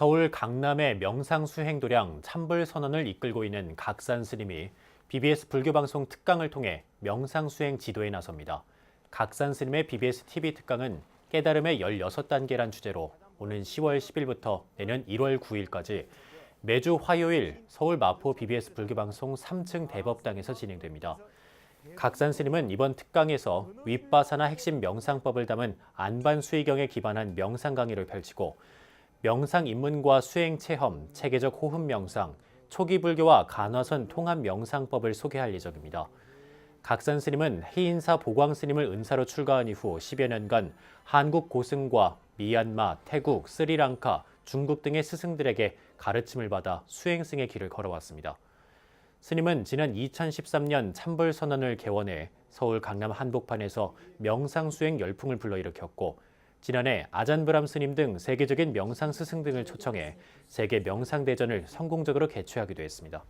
서울 강남의 명상 수행 도량 참불 선언을 이끌고 있는 각산 스님이 BBS 불교 방송 특강을 통해 명상 수행 지도에 나섭니다. 각산 스님의 BBS TV 특강은 깨달음의 16단계란 주제로 오는 10월 10일부터 내년 1월 9일까지 매주 화요일 서울 마포 BBS 불교 방송 3층 대법당에서 진행됩니다. 각산 스님은 이번 특강에서 윗바사나 핵심 명상법을 담은 안반 수의경에 기반한 명상 강의를 펼치고 명상 입문과 수행 체험, 체계적 호흡 명상, 초기 불교와 간화선 통합 명상법을 소개할 예정입니다. 각산 스님은 해인사 보광 스님을 은사로 출가한 이후 10여 년간 한국 고승과 미얀마, 태국, 스리랑카, 중국 등의 스승들에게 가르침을 받아 수행승의 길을 걸어왔습니다. 스님은 지난 2013년 참불 선언을 개원해 서울 강남 한복판에서 명상 수행 열풍을 불러일으켰고 지난해 아잔브람 스님 등 세계적인 명상 스승 등을 초청해 세계 명상 대전을 성공적으로 개최하기도 했습니다.